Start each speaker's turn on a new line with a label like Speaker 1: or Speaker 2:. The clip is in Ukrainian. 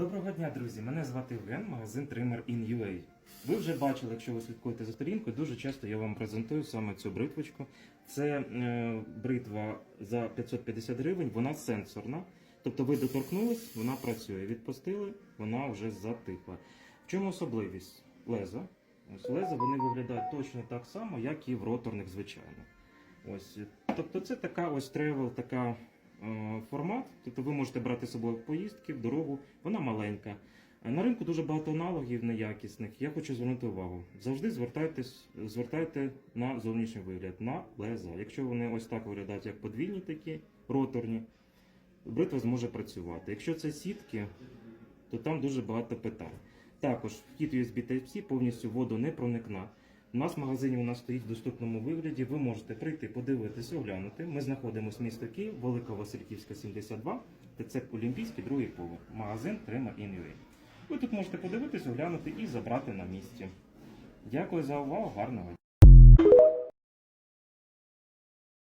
Speaker 1: Доброго дня, друзі! Мене звати Євген, магазин Trimmer in UA. Ви вже бачили, якщо ви слідкуєте за сторінкою, дуже часто я вам презентую саме цю бритвочку. Це е, бритва за 550 гривень, вона сенсорна. Тобто ви доторкнулись, вона працює. Відпустили, вона вже затихла. В чому особливість? Леза. Ось леза вони виглядають точно так само, як і в роторних, звичайно. Ось, тобто це така ось тревел, така формат. Тобто ви можете брати з собою поїздки, в дорогу, вона маленька. Е, На ринку дуже багато аналогів неякісних. Я хочу звернути увагу. Завжди звертайтесь, звертайте на зовнішній вигляд, на леза. Якщо вони ось так виглядають, як подвійні такі, роторні, бритва зможе працювати. Якщо це сітки, то там дуже багато питань. Також вхід USB Type-C повністю воду не проникна. У нас в магазині у нас стоїть в доступному вигляді. Ви можете прийти, подивитися, оглянути. Ми знаходимося місто Київ, Велика Васильківська, 72, ТЦ Олімпійський, другий поверх. Магазин Трема Інює. Ви тут можете подивитись, оглянути і забрати на місці. Дякую за увагу, гарного дня.